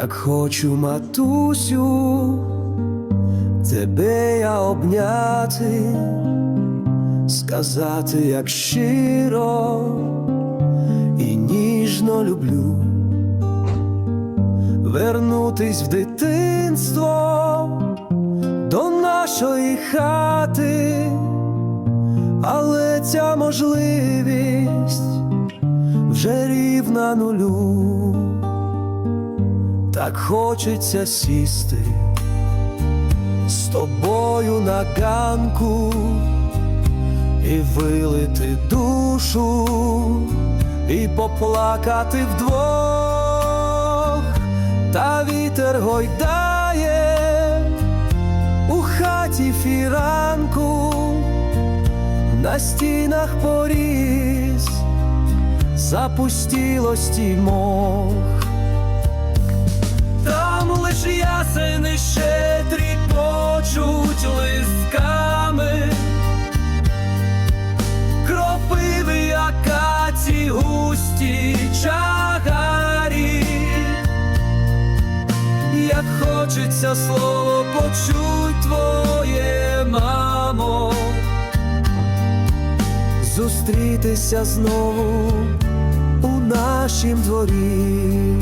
Так хочу, матусю, тебе я обняти, сказати, як щиро і ніжно люблю, вернутись в дитинство до нашої хати, але ця можливість вже рівна нулю. Так хочеться сісти з тобою на ганку і вилити душу, і поплакати вдвох, та вітер гойдає у хаті фіранку, на стінах поріс, запустілості мох. Густі чагарі, як хочеться слово почуть твоє, мамо, зустрітися знову у нашім дворі.